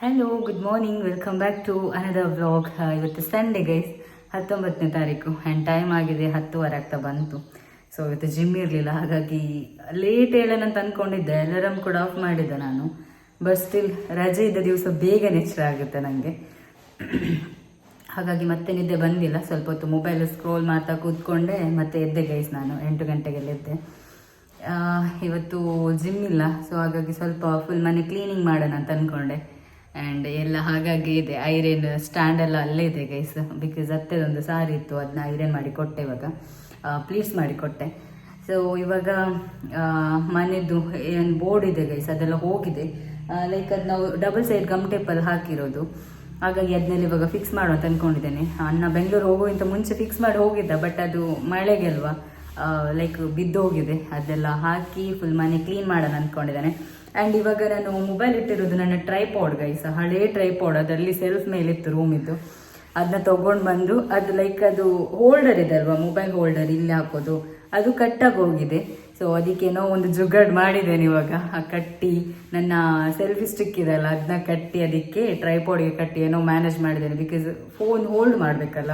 Hello good morning welcome back to another vlog ಇವತ್ತು Sunday guys ಹತ್ತೊಂಬತ್ತನೇ ತಾರೀಕು. And time ಆಗಿದೆ ಹತ್ತುವರೆ ಆಗ್ತಾ ಬಂತು. ಸೊ ಇವತ್ತು ಜಿಮ್ ಇರಲಿಲ್ಲ. ಹಾಗಾಗಿ ಲೇಟ್ ಹೇಳೋಣ ಅಂತ ಅಂದ್ಕೊಂಡಿದ್ದೆ ಅಲಾರಾಮ್ ಕೂಡ ಆಫ್ ಮಾಡಿದ್ದೆ ನಾನು. ಬಟ್ ಸ್ಟಿಲ್ ರಜೆ ಇದ್ದ ದಿವಸ ಬೇಗ ನೆಚ್ಚರ ಆಗುತ್ತೆ ನನಗೆ ಹಾಗಾಗಿ ಮತ್ತೆ ನಿದ್ದೆ ಬಂದಿಲ್ಲ. ಸ್ವಲ್ಪ ಹೊತ್ತು ಮೊಬೈಲ್ ಸ್ಕ್ರೋಲ್ ಮಾಡ್ತಾ ಕೂತ್ಕೊಂಡೆ. ಮತ್ತೆ ಎದ್ದೆ ಗೈಸ್ ನಾನು. ಎಂಟು ಗಂಟೆಗೆಲ್ಲ ಎದ್ದೆ. ಇವತ್ತು ಜಿಮ್ ಇಲ್ಲ. ಸೊ ಹಾಗಾಗಿ ಸ್ವಲ್ಪ ಫುಲ್ ಮನೆ ಕ್ಲೀನಿಂಗ್ ಮಾಡೋಣ ಅಂತ ಅಂದ್ಕೊಂಡೆ ಆ್ಯಂಡ್ ಎಲ್ಲ ಹಾಗಾಗಿ ಇದೆ ಐರನ್ ಸ್ಟ್ಯಾಂಡ್ ಎಲ್ಲ ಅಲ್ಲೇ ಇದೆ ಗೈಸ್ ಬಿಕಾಸ್ ಅತ್ತೆದೊಂದು ಸಾರಿ ಇತ್ತು ಅದನ್ನ ಐರನ್ ಮಾಡಿ ಕೊಟ್ಟೆ ಇವಾಗ. ಪ್ಲೀಸ್ ಮಾಡಿ ಕೊಟ್ಟೆ. ಸೊ ಇವಾಗ ಮನೆದು ಏನು ಬೋರ್ಡ್ ಇದೆ ಗೈಸ್ ಅದೆಲ್ಲ ಹೋಗಿದೆ. ಲೈಕ್ ಅದು ನಾವು ಡಬಲ್ ಸೈಡ್ ಗಮ್ ಟೇಪಲ್ಲಿ ಹಾಕಿರೋದು. ಹಾಗಾಗಿ ಅದನ್ನೆಲ್ಲ ಇವಾಗ ಫಿಕ್ಸ್ ಮಾಡೋ ಅಂತ ಅಂದ್ಕೊಂಡಿದ್ದೇನೆ ಅನ್ನ ಬೆಂಗಳೂರು ಹೋಗೋಗಿಂತ ಮುಂಚೆ ಫಿಕ್ಸ್ ಮಾಡಿ ಹೋಗಿದ್ದ ಬಟ್ ಅದು ಮಳೆಗೆ ಅಲ್ವಾ ಲೈಕ್ ಬಿದ್ದೋಗಿದೆ. ಅದೆಲ್ಲ ಹಾಕಿ ಫುಲ್ ಮನೆ ಕ್ಲೀನ್ ಮಾಡೋಣ ಅಂದ್ಕೊಂಡಿದ್ದಾನೆ ಆ್ಯಂಡ್ ಇವಾಗ ನಾನು ಮೊಬೈಲ್ ಇಟ್ಟಿರೋದು ನನ್ನ ಟ್ರೈಪಾಡ್ ಗೈಸ್ ಹಳೇ ಟ್ರೈಪಾಡ್ ಅದರಲ್ಲಿ ಸೆಲ್ಫ್ ಮೇಲಿತ್ತು ರೂಮಿದ್ದು ಅದನ್ನ ತಗೊಂಡು ಬಂದು ಅದು ಲೈಕ್ ಅದು ಹೋಲ್ಡರ್ ಇದೆ ಅಲ್ವಾ? ಮೊಬೈಲ್ ಹೋಲ್ಡರ್ ಇಲ್ಲಿ ಹಾಕೋದು. ಅದು ಕಟ್ಟಾಗಿ ಹೋಗಿದೆ. ಸೊ ಅದಕ್ಕೇನೋ ಒಂದು ಜುಗಾಡ್ ಮಾಡಿದ್ದೇನೆ ಇವಾಗ. ಆ ಕಟ್ಟಿ, ನನ್ನ ಸೆಲ್ಫಿ ಸ್ಟಿಕ್ ಇದೆಲ್ಲ ಅದನ್ನ ಕಟ್ಟಿ ಅದಕ್ಕೆ ಟ್ರೈಪಾಡ್ಗೆ ಕಟ್ಟಿ ಏನೋ ಮ್ಯಾನೇಜ್ ಮಾಡಿದ್ದೇನೆ. ಬಿಕಾಸ್ ಫೋನ್ ಹೋಲ್ಡ್ ಮಾಡಬೇಕಲ್ಲ.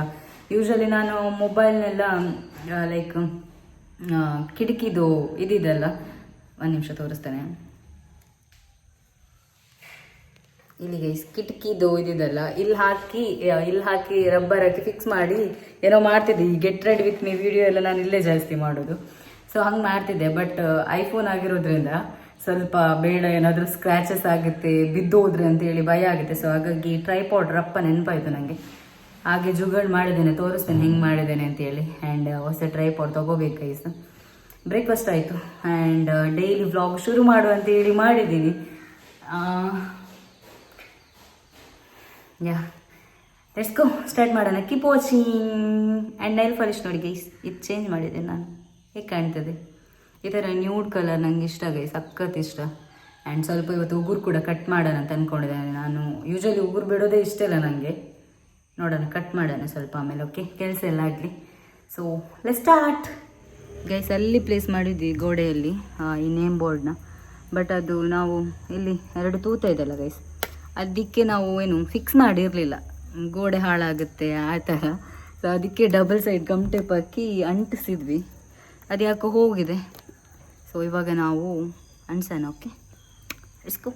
ಯೂಶಲಿ ನಾನು ಮೊಬೈಲ್ನೆಲ್ಲ ಲೈಕ್ ಕಿಟಕಿದು ಇದಿದೆಲ್ಲ. ಒಂದು ನಿಮಿಷ ತೋರಿಸ್ತೇನೆ. ಇಲ್ಲಿ ಗೈಸ್ ಕಿಟಕಿದು ಇದಿದೆಲ್ಲ ಇಲ್ಲಿ ಹಾಕಿ ಇಲ್ಲಿ ಹಾಕಿ ರಬ್ಬರ್ ಹಾಕಿ ಫಿಕ್ಸ್ ಮಾಡಿ ಏನೋ ಮಾಡ್ತಿದ್ದೆ. ಈ get ready with me video ಎಲ್ಲ ನಾನು ಇಲ್ಲೇ ಜಾಸ್ತಿ ಮಾಡೋದು. ಸೊ ಹಂಗೆ ಮಾಡ್ತಿದ್ದೆ. ಬಟ್ ಐಫೋನ್ ಆಗಿರೋದ್ರಿಂದ ಸ್ವಲ್ಪ ಬೇಡ, ಏನಾದರೂ ಸ್ಕ್ರ್ಯಾಚಸ್ ಆಗುತ್ತೆ, ಬಿದ್ದೋದ್ರೆ ಅಂತೇಳಿ ಭಯ ಆಗುತ್ತೆ. ಸೊ ಹಾಗಾಗಿ ಟ್ರೈಪಾಡ್ ರಪ್ಪ ನೆನಪಾಯಿತು ನನಗೆ ಹಾಗೆ ಜುಗಾಡ್ ಮಾಡಿದ್ದೇನೆ, ತೋರಿಸ್ತೇನೆ ಹೆಂಗೆ ಮಾಡಿದ್ದೇನೆ ಅಂತೇಳಿ. ಆ್ಯಂಡ್ ಹೊಸ ಟ್ರೈಪಾಡ್ ತೊಗೋಬೇಕು ಸಹ ಬ್ರೇಕ್ಫಾಸ್ಟ್ ಆಯಿತು. ಆ್ಯಂಡ್ ಡೈಲಿ ವ್ಲಾಗ್ ಶುರು ಮಾಡು ಅಂತೇಳಿ ಮಾಡಿದ್ದೀನಿ. ಯಾ ಲೆಟ್ಸ್ ಗೋ ಸ್ಟಾರ್ಟ್ ಮಾಡೋಣ. Keep watching and nail polish ನೋಡಿ ಗೈಸ್ ಇದು ಚೇಂಜ್ ಮಾಡಿದೆ ನಾನು. ಹೇಗೆ ಕಾಣ್ತದೆ? ಈ ಥರ ನ್ಯೂಡ್ ಕಲರ್ ನಂಗೆ ಇಷ್ಟ ಗೈ ಸಖತ್ ಇಷ್ಟ. ಆ್ಯಂಡ್ ಸ್ವಲ್ಪ ಇವತ್ತು ಉಗುರು ಕೂಡ ಕಟ್ ಮಾಡೋಣ ಅಂತ ಅಂದ್ಕೊಂಡಿದ್ದೇನೆ ನಾನು. ಯೂಶಲಿ ಉಗುರು ಬಿಡೋದೇ ಇಷ್ಟ ಇಲ್ಲ ನನಗೆ ನೋಡೋಣ ಕಟ್ ಮಾಡೋಣ ಸ್ವಲ್ಪ ಆಮೇಲೆ ಓಕೆ ಕೆಲಸ ಎಲ್ಲ ಆಗಲಿ. ಸೊ ಲೆ ಸ್ಟಾರ್ಟ್ ಗೈಸ್ ಅಲ್ಲಿ ಪ್ಲೇಸ್ ಮಾಡಿದ್ವಿ ಗೋಡೆಯಲ್ಲಿ ಈ ನೇಮ್ ಬೋರ್ಡ್ನ ಬಟ್ ಅದು ನಾವು ಇಲ್ಲಿ ಎರಡು ತೂತ ಇದೆಯಲ್ಲ ಗೈಸ್ ಅದಕ್ಕೆ ನಾವು ಏನು ಫಿಕ್ಸ್ ಮಾಡಿರಲಿಲ್ಲ. ಗೋಡೆ ಹಾಳಾಗುತ್ತೆ, ಆ ಥರ. ಸೊ ಅದಕ್ಕೆ ಡಬಲ್ ಸೈಡ್ ಗಮ್ ಟೇಪ್ ಹಾಕಿ ಅಂಟಿಸಿದ್ವಿ. ಅದು ಯಾಕೋ ಹೋಗಿದೆ. ಸೊ ಇವಾಗ ನಾವು ಅಂಟಿಸೋಣ ಓಕೆ ಇಸ್ಕೋ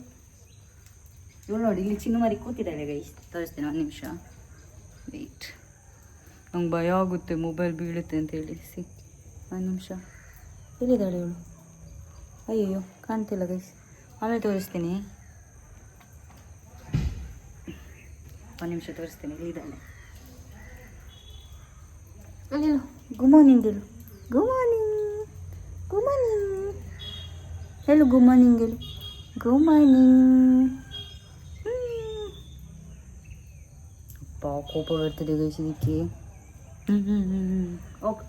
ಇವಳು ನೋಡಿ, ಇಲ್ಲಿ ಚಿನ್ನ ಮರಿ ಕೂತಿದ್ದಾಳೆ ಗೈಸ್ ತೋರಿಸ್ತೀನಿ ಒಂದು ನಿಮಿಷ. ವೆಯ್ಟ್ ನಂಗೆ ಭಯ ಆಗುತ್ತೆ ಮೊಬೈಲ್ ಬೀಳುತ್ತೆ ಅಂತೇಳಿ ಸಿ, ಒಂದು ನಿಮಿಷ. ಎಲ್ಲಿದ್ದಾಳೆ ಇವಳು? ಅಯ್ಯಯ್ಯೋ, ಕಾಣ್ತಿಲ್ಲ ಗೈಸ್ ಆಮೇಲೆ ತೋರಿಸ್ತೀನಿ. ಒಂದು ನಿಮಿಷ ತೋರಿಸ್ತೀನಿ ಇಲ್ಲಿದ್ದಾಳೆ ಅಲ್ಲಿಲ್ಲ ಗುಡ್ ಮಾರ್ನಿಂಗ್ ಹೇಳು ಗುಡ್ ಮಾರ್ನಿಂಗ್ ಗುಡ್ ಮಾರ್ನಿಂಗ್ ಹೇಳು ಗುಡ್ ಮಾರ್ನಿಂಗ್ ಹೇಳು ಗುಡ್ ಮಾರ್ನಿಂಗ್ ಅಪ್ಪ ಕೋಪ ಬರ್ತದೆ ಗೈಸ್ ಇದಕ್ಕೆ ಹ್ಞೂ ಹ್ಞೂ ಹ್ಞೂ ಹ್ಞೂ ಓಕೆ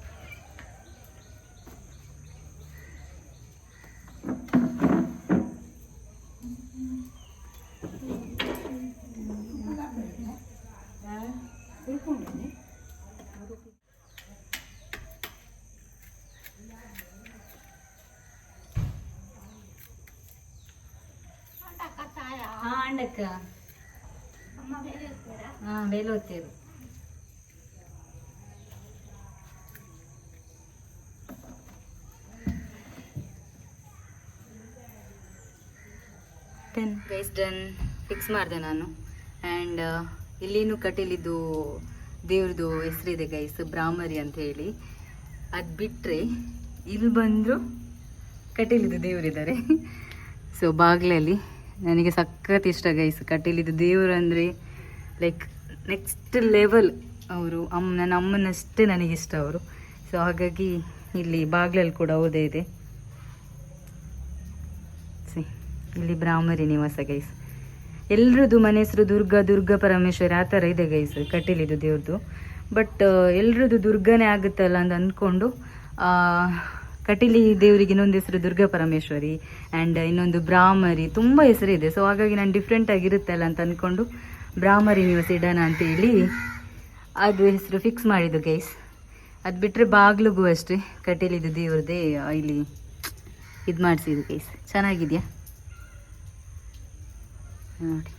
ಹಾ ಅಂಡಕ್ಕ ಹಾ ಬೇಲೆ ಓದ್ತೀರು ಟೆನ್ ಗೈಸ್ ಡನ್ ಫಿಕ್ಸ್ ಮಾಡಿದೆ ನಾನು. ಆ್ಯಂಡ್ ಇಲ್ಲಿನೂ ಕಟೀಲಿದ್ದು ದೇವ್ರದ್ದು ಹೆಸರಿದೆ ಗೈಸ್ ಬ್ರಾಹ್ಮರಿ ಅಂತ ಹೇಳಿ. ಅದು ಬಿಟ್ಟರೆ ಇಲ್ಲಿ ಬಂದರು ಕಟೀಲಿದ್ದು ದೇವರಿದ್ದಾರೆ. ಸೊ ಬಾಗ್ಲಲ್ಲಿ ನನಗೆ ಸಖತ್ ಇಷ್ಟ ಗೈಸ್ ಕಟೀಲಿದ್ದು ದೇವರು ಅಂದರೆ ಲೈಕ್ ನೆಕ್ಸ್ಟ್ ಲೆವೆಲ್ ಅವರು. ಅಮ್ಮ ನನ್ನ ಅಮ್ಮನಷ್ಟೇ ನನಗಿಷ್ಟ ಅವರು. ಸೊ ಹಾಗಾಗಿ ಇಲ್ಲಿ ಬಾಗ್ಲಲ್ಲಿ ಕೂಡ ಓದೇ ಇದೆ ಸಿ ಇಲ್ಲಿ ಬ್ರಾಹ್ಮರಿ ನಿವಾಸ ಗೈಸ್. ಎಲ್ರದ್ದು ಮನೆ ಹೆಸರು ದುರ್ಗಾ ದುರ್ಗಾ ಪರಮೇಶ್ವರಿ, ಆ ಥರ ಇದೆ ಗೈಸ್ ಕಟೀಲಿದು ದೇವ್ರದ್ದು ಬಟ್ ಎಲ್ರದ್ದು ದುರ್ಗನೇ ಆಗುತ್ತಲ್ಲ ಅಂತ ಅಂದ್ಕೊಂಡು ಕಟೀಲಿ ದೇವರಿಗೆ ಇನ್ನೊಂದು ಹೆಸರು ದುರ್ಗಾ ಪರಮೇಶ್ವರಿ ಆ್ಯಂಡ್ ಇನ್ನೊಂದು ಬ್ರಾಹ್ಮರಿ ತುಂಬ ಹೆಸರಿದೆ ಸೊ ಹಾಗಾಗಿ ನಾನು ಡಿಫ್ರೆಂಟ್ ಆಗಿರುತ್ತಲ್ಲ ಅಂತ ಅಂದ್ಕೊಂಡು ಬ್ರಾಹ್ಮರಿ ನಿವಾಸ ಇಡೋಣ ಅಂತೇಳಿ ಅದು ಹೆಸರು ಫಿಕ್ಸ್ ಮಾಡಿದ್ದು ಗೈಸ್. ಅದು ಬಿಟ್ಟರೆ ಬಾಗ್ಲಿಗೂ ಅಷ್ಟೇ ಕಟೀಲಿದು ದೇವ್ರದ್ದೇ ಇಲ್ಲಿ ಇದು ಮಾಡಿಸಿದ್ದು ಗೈಸ್. ಚೆನ್ನಾಗಿದೆಯಾ? ನೋಡಿ.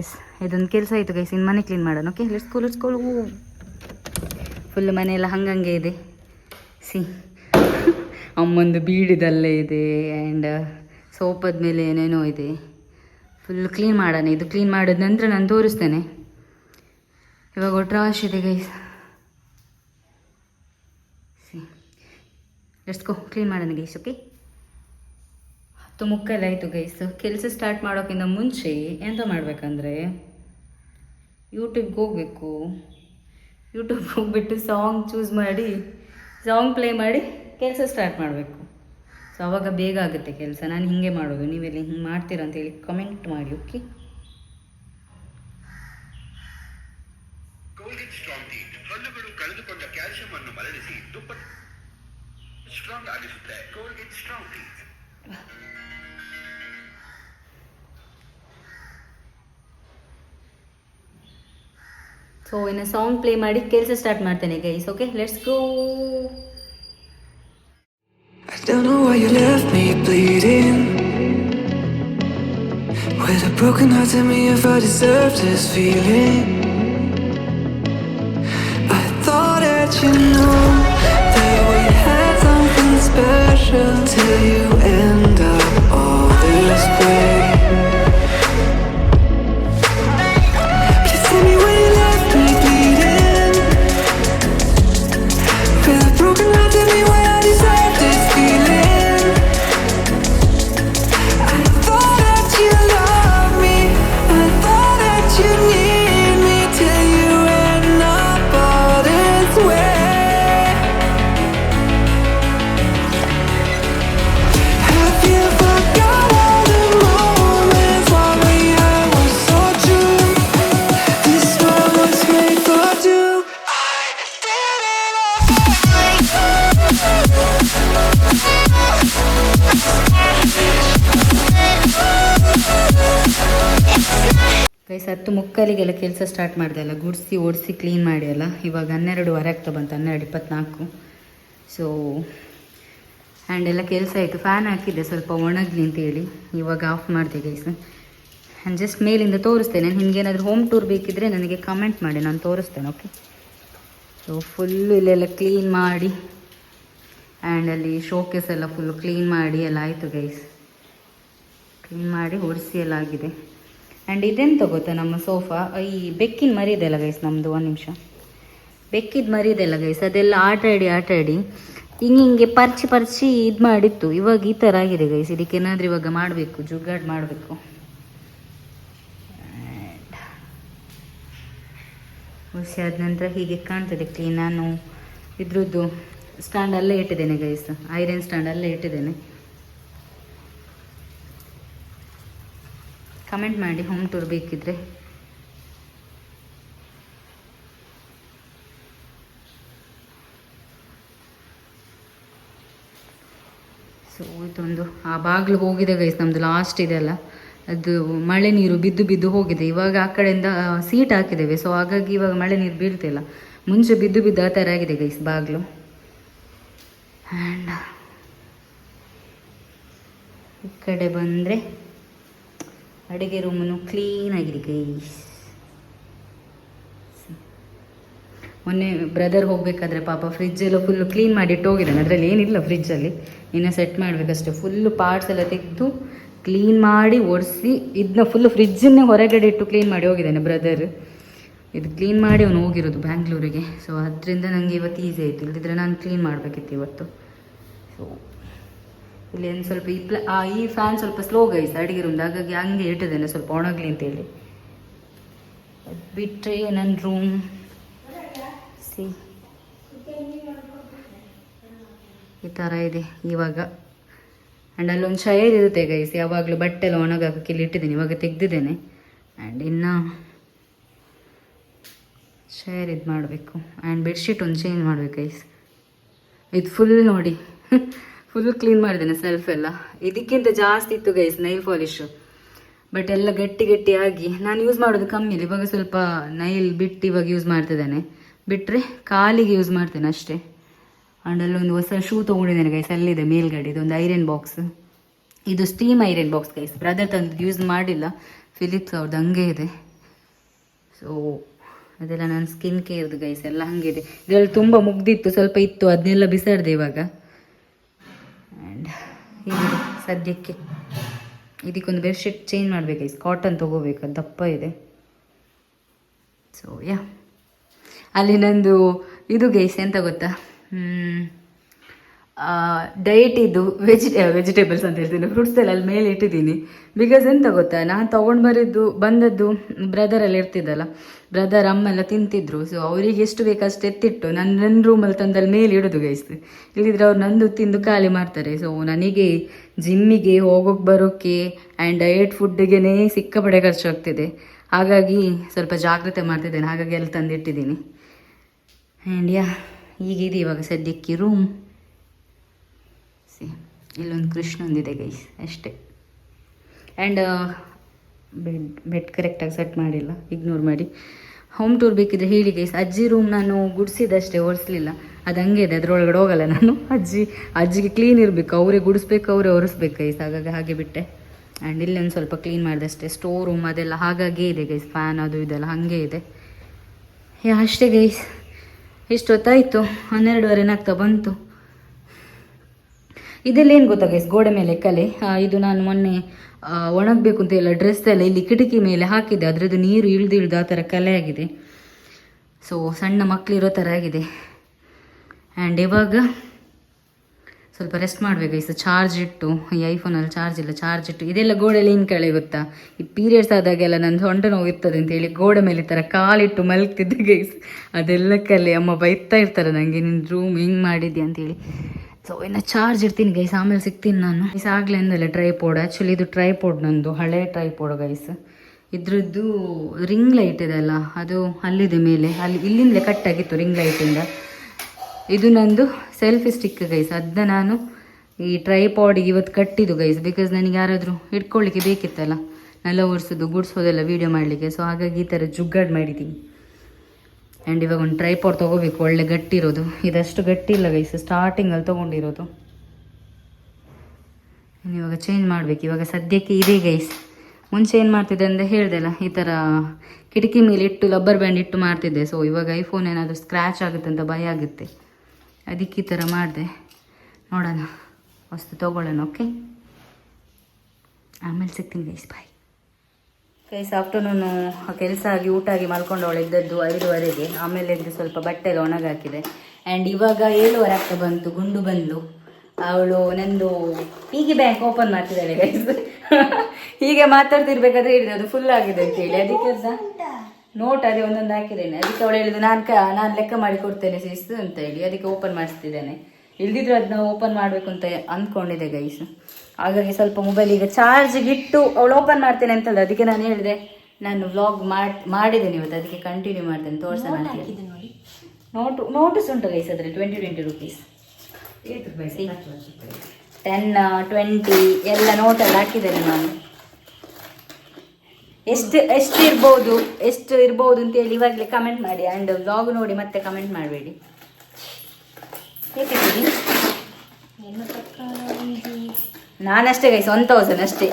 ಎಸ್ ಇದೊಂದು ಕೆಲಸ ಆಯಿತು ಗೈಸ್ ಇನ್ನು ಮನೆ ಕ್ಲೀನ್ ಮಾಡೋಣ okay let's school school full ಮನೆಯೆಲ್ಲ ಹಂಗಂಗೆ ಇದೆ. ಸಿ ಅಮ್ಮಂದು ಬೀಡಿದಲ್ಲೇ ಇದೆ ಆ್ಯಂಡ್ uh, ಸೋಪದ ಮೇಲೆ ಏನೇನೋ ಇದೆ. ಫುಲ್ ಕ್ಲೀನ್ ಮಾಡೋಣ. ಇದು ಕ್ಲೀನ್ ಮಾಡಿದ ನಂತರ ನಾನು ತೋರಿಸ್ತೇನೆ. ಇವಾಗ ಒಟ್ರಾಶ್ ಇದೆ ಗೈಸ್ ಲೆಟ್ಸ್ಕೋ ಕ್ಲೀನ್ ಮಾಡೋಣ ಗೈಸ್ ಓಕೆ ಹತ್ತು ಮುಕ್ಕಲ್ಲಾಯಿತು ಗೈಸ್ ಕೆಲಸ ಸ್ಟಾರ್ಟ್ ಮಾಡೋಕ್ಕಿಂತ ಮುಂಚೆ ಎಂತ ಮಾಡಬೇಕಂದ್ರೆ ಯೂಟ್ಯೂಬ್ಗೆ ಹೋಗಬೇಕು. ಯೂಟ್ಯೂಬ್ಗೆ ಹೋಗ್ಬಿಟ್ಟು ಸಾಂಗ್ ಚೂಸ್ ಮಾಡಿ ಸಾಂಗ್ ಪ್ಲೇ ಮಾಡಿ ಕೆಲಸ ಸ್ಟಾರ್ಟ್ ಮಾಡಬೇಕು. ಸೊ ಅವಾಗ ಬೇಗ ಆಗುತ್ತೆ ಕೆಲಸ. ನಾನು ಹಿಂಗೆ ಮಾಡೋದು. ನೀವೆಲ್ಲ ಹಿಂಗೆ ಮಾಡ್ತೀರಾ ಅಂತೇಳಿ ಕಮೆಂಟ್ ಮಾಡಿ ಓಕೆ ಕೋಲ್ಗೇಟ್ ಸ್ಟ್ರಾಂಗ್ ಟೀತ್ ಹಲ್ಲುಗಳು ಕಳೆದುಕೊಂಡ ಕ್ಯಾಲ್ಸಿಯಂ ಅನ್ನು ಮರಳಿಸಿ ದುಪ್ಪಟ್ಟು ಸ್ಟ್ರಾಂಗ್ ಆಗಿಸುತ್ತೆ. ಕೋಲ್ಗೇಟ್ ಸ್ಟ್ರಾಂಗ್ ಟೀತ್ ಸೊ ಇನ್ನು ಸಾಂಗ್ ಪ್ಲೇ ಮಾಡಿ ಕೆಲಸ ಸ್ಟಾರ್ಟ್ ಮಾಡ್ತೇನೆ guys okay let's go I don't know why you left me bleeding. With a broken heart, tell me if I deserve this feeling. You know that we had something special till you end guys ಹತ್ತು ಮುಕ್ಕಲಿಗೆಲ್ಲ ಕೆಲಸ start ಮಾಡಿದೆ ಅಲ್ಲ, ಗುಡಿಸಿ ಓಡಿಸಿ clean ಮಾಡಿ ಅಲ್ಲ. ಇವಾಗ ಹನ್ನೆರಡುವರೆ ಆಗ್ತಾ ಬಂತು, ಹನ್ನೆರಡು ಇಪ್ಪತ್ನಾಲ್ಕು. ಸೊ ಆ್ಯಂಡ್ ಎಲ್ಲ ಕೆಲಸ ಆಯಿತು. ಫ್ಯಾನ್ ಹಾಕಿದ್ದೆ, ಸ್ವಲ್ಪ ಒಣಗಲಿ ಅಂತೇಳಿ ಇವಾಗ ಆಫ್ ಮಾಡಿದೆ ಗೈಸ್ ನಾನು ಜಸ್ಟ್ ಮೇಲಿಂದ ತೋರಿಸ್ತೇನೆ. ನಿಮಗೇನಾದರೂ ಹೋಮ್ ಟೂರ್ ಬೇಕಿದ್ದರೆ ನನಗೆ ಕಮೆಂಟ್ ಮಾಡಿ, ನಾನು ತೋರಿಸ್ತೇನೆ ಓಕೆ ಸೊ ಫುಲ್ಲು ಇಲ್ಲೆಲ್ಲ ಕ್ಲೀನ್ ಮಾಡಿ ಆ್ಯಂಡ್ ಅಲ್ಲಿ ಶೋಕೇಸ್ ಎಲ್ಲ ಫುಲ್ ಕ್ಲೀನ್ ಮಾಡಿ ಎಲ್ಲ ಆಯಿತು ಗೈಸ್ ಕ್ಲೀನ್ ಮಾಡಿ ಒರೆಸಿ ಎಲ್ಲ ಆಗಿದೆ. ಆ್ಯಂಡ್ ಇದೆಂತ ಗೊತ್ತಾ ನಮ್ಮ ಸೋಫಾ? ಈ ಬೆಕ್ಕಿನ ಮರಿ ಇದೆಲ್ಲ ಗೈಸ್ ನಮ್ಮದು ಒಂದು ನಿಮಿಷ. ಬೆಕ್ಕಿದ ಮರಿ ಇದೆಲ್ಲ ಗೈಸ್ ಅದೆಲ್ಲ ಆಟ ಆಡಿ ಆಟ ಆಡಿ ಹಿಂಗೆ ಹಿಂಗೆ ಪರ್ಚಿ ಪರ್ಚಿ ಇದು ಮಾಡಿತ್ತು. ಇವಾಗ ಈ ಥರ ಆಗಿದೆ ಗೈಸ್ ಇದಕ್ಕೆ ಏನಾದರೂ ಇವಾಗ ಮಾಡಬೇಕು ಜುಗ್ಗಾಡ್ ಮಾಡಬೇಕು. ಒರೆಸಿ ಆದ ನಂತರ ಹೀಗೆ ಕಾಣ್ತದೆ ಕ್ಲೀನ್ ನಾನು ಇದ್ರದ್ದು ಸ್ಟ್ಯಾಂಡ್ ಅಲ್ಲೇ ಇಟ್ಟಿದ್ದೇನೆ ಗೈಸ್ ಐರನ್ ಸ್ಟ್ಯಾಂಡ್ ಅಲ್ಲೇ ಇಟ್ಟಿದ್ದೇನೆ. ಕಮೆಂಟ್ ಮಾಡಿ ಹೋಮ್ ಟೂರ್ ಬೇಕಿದ್ರೆ. ಸೊ ಇದೊಂದು ಆ ಬಾಗಿಲು ಹೋಗಿದೆ ಗೈಸ್ ನಮ್ಮದು ಲಾಸ್ಟ್ ಇದೆಲ್ಲ ಅದು ಮಳೆ ನೀರು ಬಿದ್ದು ಬಿದ್ದು ಹೋಗಿದೆ. ಇವಾಗ ಆ ಕಡೆಯಿಂದ ಸೀಟ್ ಹಾಕಿದ್ದೇವೆ ಸೊ ಹಾಗಾಗಿ ಇವಾಗ ಮಳೆ ನೀರು ಬೀಳ್ತಿಲ್ಲ. ಮುಂಚೆ ಬಿದ್ದು ಬಿದ್ದು ಆ ಥರ ಆಗಿದೆ ಗೈಸ್ ಬಾಗಿಲು. ಆ್ಯಂಡ್ ಈ ಕಡೆ ಬಂದರೆ ಅಡುಗೆ ರೂಮನ್ನು ಕ್ಲೀನಾಗಿದೆ ಗೈಸ್ ಮೊನ್ನೆ ಬ್ರದರ್ ಹೋಗಬೇಕಾದ್ರೆ ಪಾಪ ಫ್ರಿಜ್ ಎಲ್ಲ ಫುಲ್ಲು ಕ್ಲೀನ್ ಮಾಡಿ ಇಟ್ಟು ಹೋಗಿದ್ದಾನೆ. ಅದರಲ್ಲಿ ಏನಿಲ್ಲ ಫ್ರಿಜ್ಜಲ್ಲಿ ಇನ್ನು ಸೆಟ್ ಮಾಡಬೇಕಷ್ಟೆ. ಫುಲ್ಲು ಪಾರ್ಟ್ಸ್ ಎಲ್ಲ ತೆಗೆದು ಕ್ಲೀನ್ ಮಾಡಿ ಒರೆಸಿ ಇದನ್ನ ಫುಲ್ಲು ಫ್ರಿಜ್ಜನ್ನೇ ಹೊರಗಡೆ ಇಟ್ಟು ಕ್ಲೀನ್ ಮಾಡಿ ಹೋಗಿದ್ದಾನೆ ಬ್ರದರ್ ಇದು ಕ್ಲೀನ್ ಮಾಡಿ ಅವನು ಹೋಗಿರೋದು ಬ್ಯಾಂಗ್ಳೂರಿಗೆ. ಸೊ ಅದರಿಂದ ನನಗೆ ಇವತ್ತು ಈಸಿ ಆಯಿತು. ಇಲ್ಲದಿದ್ರೆ ನಾನು ಕ್ಲೀನ್ ಮಾಡಬೇಕಿತ್ತು ಇವತ್ತು. ಸೊ ಇಲ್ಲಿ ಏನು ಸ್ವಲ್ಪ ಈ ಪ್ಲ ಈ ಫ್ಯಾನ್ ಸ್ವಲ್ಪ ಸ್ಲೋ ಗೈಸ್ ಅಡುಗೆ ರೂಮ್ದು ಹಾಗಾಗಿ ಹಂಗೆ ಇಟ್ಟಿದ್ದೇನೆ ಸ್ವಲ್ಪ ಒಣಗಲಿ ಅಂತೇಳಿ ಬಿಟ್ಟರೆ ನನ್ನ ರೂಮ್ ಸಿ ಈ ಥರ ಇದೆ ಇವಾಗ. ಆ್ಯಂಡ್ ಅಲ್ಲೊಂದು ಶೈರ್ ಇರುತ್ತೆ ಗೈಸ್ ಯಾವಾಗಲೂ ಬಟ್ಟೆ ಎಲ್ಲ ಒಣಗಾಕಕ್ಕೆ ಇಲ್ಲಿ ಇಟ್ಟಿದ್ದೀನಿ, ಇವಾಗ ತೆಗೆದಿದ್ದೇನೆ. ಆ್ಯಂಡ್ ಇನ್ನು ಶೇರ್ ಇದು ಮಾಡಬೇಕು. ಆ್ಯಂಡ್ ಬೆಡ್ಶೀಟ್ ಒಂದು ಚೇಂಜ್ ಮಾಡಬೇಕು ಗೈಸ್ ಇದು ಫುಲ್ ನೋಡಿ. ಫುಲ್ ಕ್ಲೀನ್ ಮಾಡಿದ್ದೇನೆ ಸೆಲ್ಫ್ ಎಲ್ಲ. ಇದಕ್ಕಿಂತ ಜಾಸ್ತಿ ಇತ್ತು ಗೈಸ್ ನೈಲ್ ಪಾಲಿಶು ಬಟ್ ಎಲ್ಲ ಗಟ್ಟಿ ಗಟ್ಟಿಯಾಗಿ ನಾನು ಯೂಸ್ ಮಾಡೋದು ಕಮ್ಮಿ ಇವಾಗ ಸ್ವಲ್ಪ ನೈಲ್ ಬಿಟ್ಟು ಇವಾಗ ಯೂಸ್ ಮಾಡ್ತಿದ್ದೇನೆ. ಬಿಟ್ಟರೆ ಕಾಲಿಗೆ ಯೂಸ್ ಮಾಡ್ತೇನೆ ಅಷ್ಟೇ. ಆ್ಯಂಡ್ ಅಲ್ಲೊಂದು ಹೊಸ ಶೂ ತೊಗೊಂಡಿದ್ದೇನೆ ಗೈಸ್ ಅಲ್ಲಿದೆ ಮೇಲ್ಗಡೆ, ಇದೊಂದು ಐರನ್ ಬಾಕ್ಸ್ ಇದು steam iron box guys brother ತಂದು ಯೂಸ್ ಮಾಡಿಲ್ಲ ಫಿಲಿಪ್ಸ್ ಅವ್ರದ್ದು ಹಂಗೆ ಇದೆ. ಸೊ ಅದೆಲ್ಲ ನನ್ನ ಸ್ಕಿನ್ ಕೇರ್ದು ಗೈಸ್ ಎಲ್ಲ ಹಾಗಿದೆ ಇದರಲ್ಲಿ ತುಂಬ ಮುಗ್ದಿತ್ತು, ಸ್ವಲ್ಪ ಇತ್ತು, ಅದನ್ನೆಲ್ಲ ಬಿಸಾಡಿದೆ ಇವಾಗ. ಆ್ಯಂಡ್ ಹೀಗಿದೆ ಸದ್ಯಕ್ಕೆ ಇದಕ್ಕೊಂದು ಬೆಡ್ಶೀಟ್ ಚೇಂಜ್ ಮಾಡಬೇಕು? ಗೈಸ್ ಕಾಟನ್ ತೊಗೋಬೇಕು? ದಪ್ಪ ಇದೆ. ಸೊ ಯಾ ಅಲ್ಲಿ ನಂದು ಇದು ಗೈಸ್ ಎಂತ ಗೊತ್ತಾ? ಡಯಟ್ ಇದು ವೆಜಿಟೇ ವೆಜಿಟೇಬಲ್ಸ್ ಅಂತ ಹೇಳ್ತೀನಿ. ಫ್ರೂಟ್ಸ್ ಎಲ್ಲ ಅಲ್ಲಿ ಮೇಲೆ ಇಟ್ಟಿದ್ದೀನಿ. ಬಿಕಾಸ್ ಎಂತ ಗೊತ್ತಾ, ನಾನು ತೊಗೊಂಡು ಬರಿದ್ದು, ಬಂದದ್ದು ಬ್ರದರ್ ಎಲ್ಲ ಇರ್ತಿದ್ದಲ್ಲ. ಬ್ರದರ್ ಅಮ್ಮ ಎಲ್ಲ ತಿಂತಿದ್ರು. ಸೊ ಅವರಿಗೆ ಎಷ್ಟು ಬೇಕು ಅಷ್ಟು ಎತ್ತಿಟ್ಟು ನನ್ನ ನನ್ನ ರೂಮಲ್ಲಿ ತಂದಲ್ಲಿ ಮೇಲೆ ಇಡೋದು ಗೈಸ್ತು ಇಲ್ಲಿದ್ರೆ ಅವ್ರು ನಂದು ತಿಂದು ಖಾಲಿ ಮಾಡ್ತಾರೆ. ಸೊ ನನಗೆ ಜಿಮ್ಮಿಗೆ ಹೋಗೋಕೆ ಬರೋಕ್ಕೆ ಆ್ಯಂಡ್ ಡಯಟ್ ಫುಡ್ಡಿಗೆ ಖರ್ಚು ಖರ್ಚಾಗ್ತಿದೆ ಹಾಗಾಗಿ ಸ್ವಲ್ಪ ಜಾಗ್ರತೆ ಮಾಡ್ತಿದ್ದೇನೆ. ಹಾಗಾಗಿ ಅಲ್ಲಿ ತಂದಿಟ್ಟಿದ್ದೀನಿ. ಆ್ಯಂಡ್ ಯಾ ಈಗಿದೆ ಇವಾಗ ಸದ್ಯಕ್ಕೆ ರೂಮ್ ಇಲ್ಲೊಂದು ಕೃಷ್ಣೊಂದಿದೆ ಗೈಸ್ ಅಷ್ಟೇ. ಆ್ಯಂಡ್ ಬೆಡ್ ಬೆಡ್ ಕರೆಕ್ಟಾಗಿ ಸೆಟ್ ಮಾಡಿಲ್ಲ ಇಗ್ನೋರ್ ಮಾಡಿ. ಹೋಮ್ ಟೂರ್ ಬೇಕಿದ್ರೆ ಹೇಳಿ ಗೈಸ್ ಅಜ್ಜಿ ರೂಮ್ ನಾನು ಗುಡಿಸಿದಷ್ಟೇ, ಒರೆಸ್ಲಿಲ್ಲ. ಅದು ಹಂಗೆ ಇದೆ, ಅದರೊಳಗಡೆ ಹೋಗಲ್ಲ ನಾನು. ಅಜ್ಜಿ, ಅಜ್ಜಿಗೆ ಕ್ಲೀನ್ ಇರಬೇಕು, ಅವರೇ ಗುಡಿಸ್ಬೇಕು, ಅವರೇ ಒರೆಸ್ಬೇಕು ಗೈಸ್ ಹಾಗಾಗಿ ಹಾಗೆ ಬಿಟ್ಟೆ. ಆ್ಯಂಡ್ ಇಲ್ಲಿ ಒಂದು ಸ್ವಲ್ಪ ಕ್ಲೀನ್ ಮಾಡಿದಷ್ಟೇ ಸ್ಟೋರ್ ರೂಮ್ ಅದೆಲ್ಲ ಹಾಗಾಗೇ ಇದೆ ಗೈಸ್ ಫ್ಯಾನ್ ಅದು ಇದೆಲ್ಲ ಹಾಗೆ ಇದೆ. ಯಾ ಅಷ್ಟೇ ಗೈಸ್ ಇಷ್ಟೊತ್ತಾಯಿತು ಹನ್ನೆರಡುವರೆನಾಗ್ತಾ ಬಂತು. ಇದೆಲ್ಲ ಏನು ಗೊತ್ತಾ ಗೈಸ್ ಗೋಡೆ ಮೇಲೆ ಕಲೆ. ಇದು ನಾನು ಮೊನ್ನೆ ಒಣಗಬೇಕು ಅಂತ ಎಲ್ಲ ಡ್ರೆಸ್ ಎಲ್ಲ ಇಲ್ಲಿ ಕಿಟಕಿ ಮೇಲೆ ಹಾಕಿದೆ ಅದರದ್ದು ನೀರು ಇಳಿದು ಇಳಿದು ಆ ಥರ ಕಲೆ ಆಗಿದೆ. ಸೊ ಸಣ್ಣ ಮಕ್ಕಳಿರೋ ಥರ ಆಗಿದೆ. ಆ್ಯಂಡ್ ಇವಾಗ ಸ್ವಲ್ಪ ರೆಸ್ಟ್ ಮಾಡಬೇಕು ಗೈಸ್ ಚಾರ್ಜ್ ಇಟ್ಟು, ಈ ಐಫೋನಲ್ಲಿ ಚಾರ್ಜ್ ಇಲ್ಲ ಚಾರ್ಜ್ ಇಟ್ಟು. ಇದೆಲ್ಲ ಗೋಡೆಯಲ್ಲಿ ಏನು ಕಳೆ ಗೊತ್ತಾ? ಈ ಪೀರಿಯಡ್ಸ್ ಆದಾಗೆಲ್ಲ ನನ್ನ ಸೊಂಟ ನೋವು ಇರ್ತದೆ ಅಂತ ಹೇಳಿ ಗೋಡೆ ಮೇಲೆ ಈ ಥರ ಕಾಲಿಟ್ಟು ಮಲಗ್ತಿದ್ದೆ ಗೈಸ್ ಅದೆಲ್ಲ ಕಲೆ. ಅಮ್ಮ ಬೈತಾ ಇರ್ತಾರೆ ನನಗೆ ನಿನ್ನ ರೂಮ್ ಹಿಂಗೆ ಮಾಡಿದ್ಯಾ ಅಂತೇಳಿ ಸೊ ಇನ್ನು ಚಾರ್ಜ್ ಇರ್ತೀನಿ ಗೈಸ್ ಆಮೇಲೆ ಸಿಗ್ತೀನಿ ನಾನು. ಗೈಸ್ ಆಗಲೇ ಅಂದಲ್ಲ ಟ್ರೈಪೋಡ್ ಆ್ಯಕ್ಚುಲಿ ಇದು ಟ್ರೈಪೋಡ್ ನಂದು, ಹಳೆ ಟ್ರೈಪೋಡ್ ಗೈಸ್ ಇದ್ರದ್ದು ರಿಂಗ್ ಲೈಟ್ ಇದೆ ಅಲ್ಲ, ಅದು ಅಲ್ಲಿದೆ ಮೇಲೆ. ಅಲ್ಲಿ, ಇಲ್ಲಿಂದಲೇ ಕಟ್ಟಾಗಿತ್ತು ರಿಂಗ್ ಲೈಟಿಂದ ಇದು. ನಂದು ಸೆಲ್ಫಿ ಸ್ಟಿಕ್ ಗೈಸ್ ಅದನ್ನ ನಾನು ಈ ಟ್ರೈಪಾಡಿಗೆ ಇವತ್ತು ಕಟ್ಟಿದ್ದು ಗೈಸ್ ಬಿಕಾಸ್ ನನಗೆ ಯಾರಾದರೂ ಇಟ್ಕೊಳ್ಳಿಕ್ಕೆ ಬೇಕಿತ್ತಲ್ಲ, ನೆಲ ಒರೆಸೋದು, ಗುಡಿಸೋದೆಲ್ಲ ವೀಡಿಯೋ ಮಾಡಲಿಕ್ಕೆ. ಸೊ ಹಾಗಾಗಿ ಈ ಥರ ಜುಗ್ಗಾಡ್ ಮಾಡಿದ್ದೀನಿ. ಆ್ಯಂಡ್ ಇವಾಗ ಒಂದು ಟ್ರೈಪಾಡ್ ತೊಗೋಬೇಕು, ಒಳ್ಳೆ ಗಟ್ಟಿ ಇರೋದು ಇದಷ್ಟು ಗಟ್ಟಿ ಇಲ್ಲ ಗೈಸ್ ಸ್ಟಾರ್ಟಿಂಗಲ್ಲಿ ತೊಗೊಂಡಿರೋದು. ಇವಾಗ ಚೇಂಜ್ ಮಾಡಬೇಕು. ಇವಾಗ ಸದ್ಯಕ್ಕೆ ಇದೇ ಗೈಸ್ ಮುಂಚೆ ಏನು ಮಾಡ್ತಿದ್ದೆ ಅಂದರೆ ಹೇಳ್ದೆಲ್ಲ ಈ ಥರ ಕಿಟಕಿ ಮೇಲೆ ಇಟ್ಟು ಲಬ್ಬರ್ ಬ್ಯಾಂಡ್ ಇಟ್ಟು ಮಾಡ್ತಿದ್ದೆ. ಸೊ ಇವಾಗ ಐಫೋನ್ ಏನಾದರೂ ಸ್ಕ್ರ್ಯಾಚ್ ಆಗುತ್ತೆ ಅಂತ ಭಯ ಆಗುತ್ತೆ. ಅದಕ್ಕೆ ಈ ಥರ ಮಾಡಿದೆ. ನೋಡೋಣ. ವಸ್ತು ತೊಗೊಳ್ಳೋಣ ಓಕೆ ಆಮೇಲೆ ಸಿಗ್ತೀನಿ ಗೈಸ್ ಬಾಯ್ ಗೈಸ್ ಆಫ್ಟರ್ನೂನು ಕೆಲಸ ಆಗಿ ಊಟ ಆಗಿ ಮಲ್ಕೊಂಡು ಅವಳು ಇದ್ದದ್ದು ಐದುವರೆಗೆ. ಆಮೇಲೆ ಎದ್ದು ಸ್ವಲ್ಪ ಬಟ್ಟೆ ಎಲ್ಲ ಒಣಗಾಕಿದೆ. ಆ್ಯಂಡ್ ಇವಾಗ ಏಳುವರೆ ಆಗ್ತಾ ಬಂತು ಗುಂಡು ಬಂದು. ಅವಳು ನಂದು ಹೀಗೆ ಬ್ಯಾಂಕ್ ಓಪನ್ ಮಾಡ್ತಿದ್ದಾಳೆ ಗೈಸ್ ಹೀಗೆ ಮಾತಾಡ್ತಿರ್ಬೇಕಾದ್ರೆ ಹೇಳಿದೆ ಅದು ಫುಲ್ ಆಗಿದೆ ಅಂತ ಹೇಳಿ. ಅದಕ್ಕೆ ನೋಟ್ ಅದೇ ಒಂದೊಂದು ಹಾಕಿದ್ದೇನೆ. ಅದಕ್ಕೆ ಅವಳು ಹೇಳಿದ್ದು ನಾನು ಕ ನಾನು ಲೆಕ್ಕ ಮಾಡಿ ಕೊಡ್ತೇನೆ ಸಿಸ್ತು ಅಂತ ಹೇಳಿ. ಅದಕ್ಕೆ ಓಪನ್ ಮಾಡಿಸ್ತಿದ್ದೇನೆ. ಇಲ್ದಿದ್ರು ಅದನ್ನ ಓಪನ್ ಮಾಡಬೇಕು ಅಂತ ಅಂದ್ಕೊಂಡಿದ್ದೆ ಗೈಸ್ ಹಾಗಾಗಿ ಸ್ವಲ್ಪ ಮೊಬೈಲ್ ಈಗ ಚಾರ್ಜ್ಗೆ ಇಟ್ಟು ಅವಳು ಓಪನ್ ಮಾಡ್ತೇನೆ ಅಂತಲ್ಲ ಅದಕ್ಕೆ ನಾನು ಹೇಳಿದೆ ನಾನು ವ್ಲಾಗ್ ಮಾಡಿ ಮಾಡಿದ್ದೇನೆ ಇವತ್ತು ಅದಕ್ಕೆ ಕಂಟಿನ್ಯೂ ಮಾಡ್ತೇನೆ ತೋರ್ಸೋಣ ನೋಡಿ. ನೋಟು ನೋಟಿಸ್ ಉಂಟು ಗೈಸ್ ಅದರಲ್ಲಿ twenty twenty rupees ten twenty ಎಲ್ಲ ನೋಟಲ್ಲಿ ಹಾಕಿದ್ದೇನೆ ನಾನು. ಎಷ್ಟು ಎಷ್ಟು ಇರ್ಬೋದು ಎಷ್ಟು ಇರ್ಬೋದು ಅಂತೇಳಿ ಇವಾಗಲೇ ಕಮೆಂಟ್ ಮಾಡಿ ಆ್ಯಂಡ್ ವ್ಲಾಗ್ ನೋಡಿ ಮತ್ತೆ ಕಮೆಂಟ್ ಮಾಡಬೇಡಿ. ಹೇಗಿದ್ದೀನಿ ನಾನಷ್ಟೇ ಗೈಸ್ ಒನ್ ತೌಸಂಡ್ ಅಷ್ಟೇ.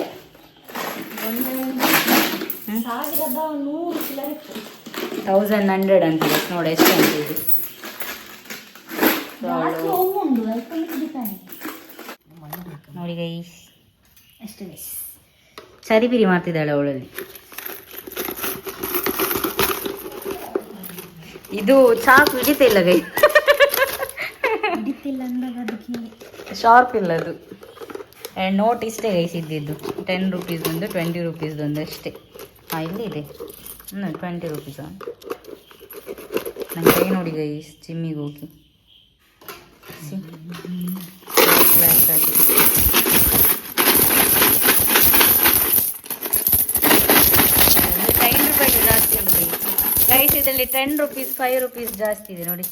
ತೌಸಂಡ್ ಹಂಡ್ರೆಡ್ ಅಂತ. ನೋಡಿ ಎಷ್ಟು ಅಂತ ಹೇಳಿ ನೋಡಿ ಗೈಸ್ ಅಷ್ಟೇ ಗೈಸ್ ಚರಿಬಿರಿ ಮಾಡ್ತಿದ್ದಾಳೆ ಅವಳಲ್ಲಿ. ಇದು ಚಾಕು ಹಿಡಿತಿಲ್ಲ ಗೈ ಶಾರ್ಪ್ ಇಲ್ಲ ಅದು. ಆ್ಯಂಡ್ ನೋಟ್ ಇಷ್ಟೇ ಗೈಸ್ ಇದ್ದಿದ್ದು ಟೆನ್ ರುಪೀಸ್ ಒಂದು ಟ್ವೆಂಟಿ ರುಪೀಸ್ ಒಂದು ಅಷ್ಟೇ. ಹಾಂ, ಇಲ್ಲಿ ಇದೆ. ಹ್ಞೂ ಟ್ವೆಂಟಿ ರುಪೀಸ್ ನನ್ನ ಕೈ ನೋಡಿ ಗೈಸ್ ಜಿಮ್ಮಿಗೆ ಹೋಗಿ. ಟೆನ್ ರೂಪಾಯಿ ಜಾಸ್ತಿ ಇದೆ. ಗೈಸ್ ಇದರಲ್ಲಿ ಟೆನ್ ರುಪೀಸ್ ಫೈವ್ ರುಪೀಸ್ ಜಾಸ್ತಿ ಇದೆ ನೋಡಿ.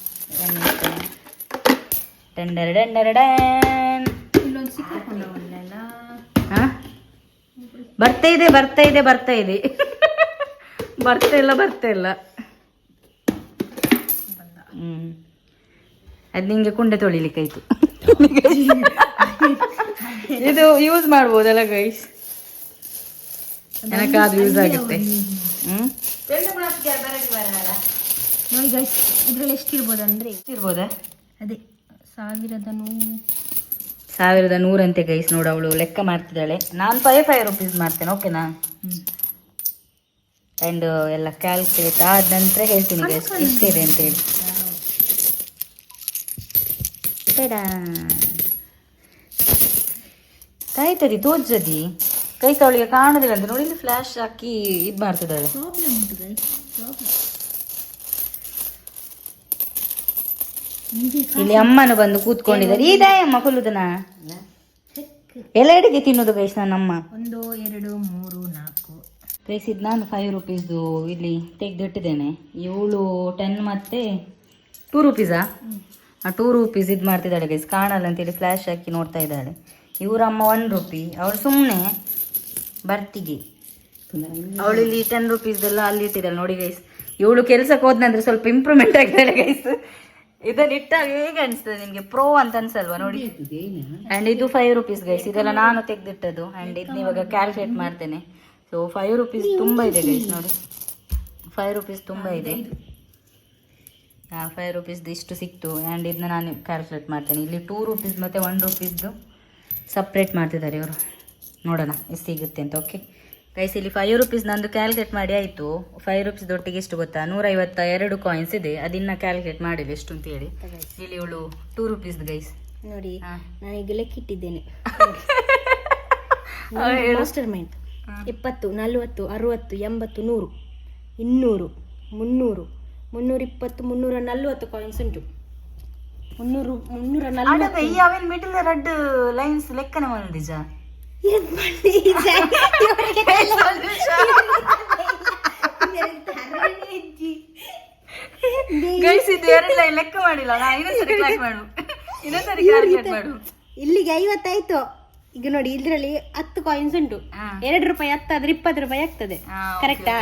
ಟೆಂಡರ ಟೆಂಡರ ಹಾ? ಬರ್ತಾ ಇದೆ ಬರ್ತಾ ಇದೆ ಬರ್ತಾ ಇದೆ. ಬರ್ತಾ ಇಲ್ಲ ಬರ್ತಾ ಇಲ್ಲ. ಹ್ಮ್. ಅದು ನಿಂಗೆ ಕುಂಡೆ ತೊಳಿಲಿಕ್ಕಾಯ್ತು. ಇದು ಯೂಸ್ ಮಾಡ್ಬೋದಲ್ಲ ಗೈಸ್ ಅದು ಯೂಸ್ ಆಗುತ್ತೆ. ಹ್ಮ್. ನೋಡಿ ಗೈಸ್ ಇದ್ರಲ್ಲಿ ಎಷ್ಟಿರ್ಬೋದು ಅಂದ್ರೆ ಎಷ್ಟಿರ್ಬೋದ? ಅದೇ ಸಾವಿರದ ನೂರು. ಸಾವಿರದ ನೂರಂತೆ ಗೈಸ್ ನೋಡು ಅವಳು ಲೆಕ್ಕ ಮಾಡ್ತಿದ್ದಾಳೆ. ನಾನು ಫೈವ್ ಫೈವ್ ರುಪೀಸ್ ಮಾಡ್ತೇನೆ ಓಕೆನಾ ಆ್ಯಂಡ್ ಎಲ್ಲ ಕ್ಯಾಲ್ಕುಲೇಟ್ ಆದ ನಂತರ ಹೇಳ್ತೀನಿ ಗೈಸ್ ಎಷ್ಟಿದೆ ಅಂತ ಹೇಳಿ. ತಾಯ್ತದಿ ತೋಜದಿ ಕೈ ಅವಳಿಗೆ ಕಾಣೋದಿಲ್ಲ ಅಂತ ನೋಡಿ ಫ್ಲ್ಯಾಶ್ ಫ್ಲಾಶ್ ಹಾಕಿ ಇದು ಮಾಡ್ತಿದ್ದಾಳೆ ಪ್ರಾಬ್ಲಮ್ ಉಂಟು ಗೈಸ್ ಇಲ್ಲಿ ಅಮ್ಮನ ಬಂದು ಕೂತ್ಕೊಂಡಿದ್ದಾರೆ. ಇದೇ ಅಮ್ಮ ಕೊಲ್ಲುದನ ಎಲ್ಲ ತಿನ್ನೋದು ಗೈಸ್ ನನ್ನಮ್ಮ ಒಂದು ಎರಡು ಮೂರು ನಾಲ್ಕು. ಗೈಸ್ ಇದು ನಾನು ಫೈವ್ ರುಪೀಸ್ದು ಇಲ್ಲಿ ತೆಗೆದಿಟ್ಟಿದ್ದೇನೆ. ಏಳು ಟೆನ್ ಮತ್ತೆ ಟೂ ರುಪೀಸಾ ಆ? ಟೂ ರುಪೀಸ್ ಇದು ಮಾಡ್ತಿದ್ದಾಳೆ ಗೈಸ್ ಕಾಣಲ್ಲ ಅಂತೇಳಿ ಫ್ಲ್ಯಾಶ್ ಹಾಕಿ ನೋಡ್ತಾ ಇದ್ದಾಳೆ. ಇವರಮ್ಮ ಒನ್ ರುಪಿ ಅವಳು ಸುಮ್ಮನೆ ಬರ್ತಿಗೆ. ಅವಳು ಇಲ್ಲಿ ಟೆನ್ ರುಪೀಸ್ದೆಲ್ಲ ಅಲ್ಲಿ ಇಟ್ಟಿದ್ದಾಳೆ ನೋಡಿ ಗೈಸ್ ಇವಳು ಕೆಲಸಕ್ಕೆ ಹೋದ್ನಂದ್ರೆ ಸ್ವಲ್ಪ ಇಂಪ್ರೂವ್ಮೆಂಟ್ ಆಗ್ತಾಳೆ ಗೈಸ್ ಇದನ್ನ ಇಟ್ಟಾಗ ಹೇಗೆ ಅನಿಸ್ತದೆ ನಿಮಗೆ? ಪ್ರೋ ಅಂತ ಅನ್ಸಲ್ವಾ? ನೋಡಿ. ಅಂಡ್ ಇದು ಫೈವ್ ರುಪೀಸ್ ಗೈಸ್ ಇದೆಲ್ಲ ನಾನು ತೆಗೆದಿಟ್ಟದು ಅಂಡ್ ಇದನ್ನ ಇವಾಗ ಕ್ಯಾಲ್ಕುಲೇಟ್ ಮಾಡ್ತೇನೆ. ಸೊ ಫೈವ್ ರುಪೀಸ್ ತುಂಬ ಇದೆ ಗೈಸ್ ನೋಡಿ. ಫೈವ್ ರುಪೀಸ್ ತುಂಬ ಇದೆ. ಹಾಂ ಫೈವ್ ರುಪೀಸ್ದು ಇಷ್ಟು ಸಿಕ್ತು. ಆ್ಯಂಡ್ ಇದನ್ನ ನಾನು ಕ್ಯಾಲ್ಕುಲೇಟ್ ಮಾಡ್ತೇನೆ. ಇಲ್ಲಿ ಟೂ ರುಪೀಸ್ ಮತ್ತು ಒನ್ ರುಪೀಸ್ದು ಸಪ್ರೇಟ್ ಮಾಡ್ತಿದ್ದಾರೆ ಇವರು. ನೋಡೋಣ, ಎಷ್ಟು ಸಿಗುತ್ತೆ ಅಂತ ಓಕೆ ಗೈಸ್ ಇಲ್ಲಿ ಫೈವ್ ರುಪೀಸ್ ನಂದು ಕ್ಯಾಲ್ಕುಲೇಟ್ ಮಾಡಿ ಆಯಿತು. ಫೈವ್ ರುಪೀಸ್ ಒಟ್ಟಿಗೆ ಎಷ್ಟು ಗೊತ್ತಾ? ನೂರೈವತ್ತ ಎರಡು ಕಾಯಿನ್ಸ್ ಇದೆ. ಅದನ್ನ ಕ್ಯಾಲ್ಕುಲೇಟ್ ಮಾಡಿಲ್ಲ ಎಷ್ಟು ಅಂತ ಹೇಳಿ. ಇಲ್ಲಿ ಇವಳು ಟೂ ರುಪೀಸ್ ಗೈಸ್ ನೋಡಿ ನಾನೀಗ ಲೆಕ್ಕಿಟ್ಟಿದ್ದೇನೆ. ಮಾಸ್ಟರ್ ಮೈಂಡ್ ಇಪ್ಪತ್ತು ನಲವತ್ತು ಅರವತ್ತು ಎಂಬತ್ತು ನೂರು ಇನ್ನೂರು ಮುನ್ನೂರು ಮುನ್ನೂರ ಇಪ್ಪತ್ತು ಮುನ್ನೂರ ನಲ್ವತ್ತು ಕಾಯಿನ್ಸ್ ಉಂಟು. ಮುನ್ನೂರು ಮುನ್ನೂರ ನಲ್ವತ್ತು. ಮಿಡಲ್ ರೆಡ್ ಲೈನ್ಸ್ ಲೆಕ್ಕನೆ ಮಾಡಿಜ ಗೈಸ್ ಇದು ಎರಡು ಲೈನ್ ಲೆಕ್ಕ ಮಾಡಿಲ್ಲ? ನಾ ಇನ್ನೊಂದ್ಸರಿ ಕ್ಲಾಕ್ ಮಾಡು. ಇನ್ನೊಂದ್ಸರಿ ಕ್ಯಾಲ್ಕುಲೇಟ್ ಮಾಡು. ಇಲ್ಲಿಗೆ ಐವತ್ತಾಯ್ತು. ಈಗ ನೋಡಿ ಇದ್ರಲ್ಲಿ ಹತ್ತು ಕಾಯಿನ್ಸ್ ಉಂಟು. ಎರಡು ರೂಪಾಯಿ ಹತ್ತಾದ್ರೆ ಇಪ್ಪತ್ತು ರೂಪಾಯಿ ಆಗ್ತದೆ. ಕರೆಕ್ಟಾ.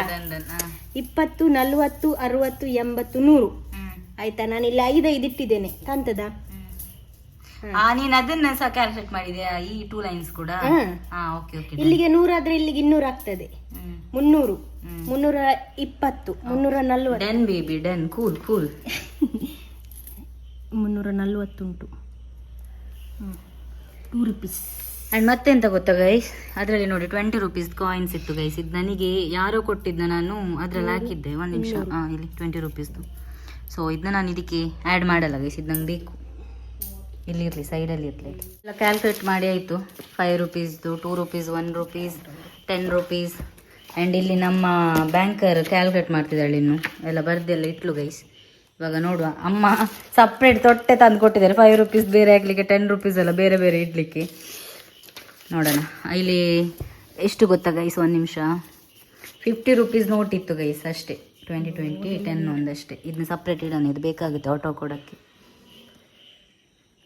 ಇಪ್ಪತ್ತು ನಲ್ವತ್ತು ಅರವತ್ತು ಎಂಬತ್ತು ನೂರು. ಆಯ್ತಾ? ನಾನು ಇಲ್ಲಿ ಐದೈದು ಇಟ್ಟಿದ್ದೇನೆ. ಕಾಣ್ತದಾ? ನೀನ್ ಅದನ್ನ ಸಹ ಕ್ಯಾಲ್ಕುಲೇಟ್ ಮಾಡಿದ್ಯಾ? ಈ ಟೂ ಲೈನ್ಸ್ ಕೂಡ? ಹಾ. ಓಕೆ ಓಕೆ ಇಲ್ಲಿಗೆ ನೂರಾದ್ರೆ ಇಲ್ಲಿಗೆ ಇನ್ನೂರು ಆಗ್ತದೆ. ಮುನ್ನೂರು. ಮುನ್ನೂರ ಇಪ್ಪತ್ತು. ಮುನ್ನೂರ ನಲ್ವತ್ತು. Then baby then cool cool ಮುನ್ನೂರ ನಲ್ವತ್ತುಂಟು. ಟೂ ರುಪೀಸ್ ಅಂಡ್ ಮತ್ತೆಂತ ಗೊತ್ತಾ ಗೈಸ್ ಅದರಲ್ಲಿ ನೋಡಿ ಟ್ವೆಂಟಿ ರುಪೀಸ್ ಕಾಯಿನ್ಸ್ ಇತ್ತು ಗೈಸ್ ಇದು ನನಗೆ ಯಾರೋ ಕೊಟ್ಟಿದ್ದ ನಾನು ಅದ್ರಲ್ಲಿ ಹಾಕಿದ್ದೆ. ಒಂದು ನಿಮಿಷ. ಹಾಂ ಇಲ್ಲಿ ಟ್ವೆಂಟಿ ರುಪೀಸ್ದು ಸೊ ಇದನ್ನ ನಾನು ಇದಕ್ಕೆ ಆ್ಯಡ್ ಮಾಡಲ್ಲ ಗೈಸ್ ಇದು ನಂಗೆ ಬೇಕು. ಇಲ್ಲಿ ಇರಲಿ ಸೈಡಲ್ಲಿ ಇರಲಿ. ಎಲ್ಲ ಕ್ಯಾಲ್ಕುಲೇಟ್ ಮಾಡಿ ಆಯಿತು. Five ರುಪೀಸ್ದು two rupees one rupees ten rupees and ಇಲ್ಲಿ ನಮ್ಮ ಬ್ಯಾಂಕರ್ ಕ್ಯಾಲ್ಕುಲೇಟ್ ಮಾಡ್ತಿದ್ದಾಳೆ ಇನ್ನು. ಎಲ್ಲ ಬರ್ದೆಲ್ಲ ಇಟ್ಲು ಗೈಸ್ ಇವಾಗ ನೋಡುವ. ಅಮ್ಮ ಸಪ್ರೇಟ್ ತೊಟ್ಟೆ ತಂದು ಕೊಟ್ಟಿದ್ದಾರೆ. ಫೈವ್ ರುಪೀಸ್ ಬೇರೆ ಹಾಕ್ಲಿಕ್ಕೆ ಟೆನ್ ರುಪೀಸ್ ಎಲ್ಲ ಬೇರೆ ಬೇರೆ ಇಡಲಿಕ್ಕೆ. ನೋಡೋಣ. ಇಲ್ಲಿ ಎಷ್ಟು ಗೊತ್ತಾ ಗೈಸ್ ಒಂದು ನಿಮಿಷ. ಫಿಫ್ಟಿ ರುಪೀಸ್ ನೋಟ್ ಇತ್ತು ಗೈಸ್ ಅಷ್ಟೇ. ಟ್ವೆಂಟಿ ಟ್ವೆಂಟಿ ಟೆನ್ ಒಂದಷ್ಟೇ. ಇದನ್ನ ಸಪ್ರೇಟ್ ಇಡೋಣ. ಇದು ಬೇಕಾಗುತ್ತೆ ಆಟೋ ಕೊಡೋಕ್ಕೆ.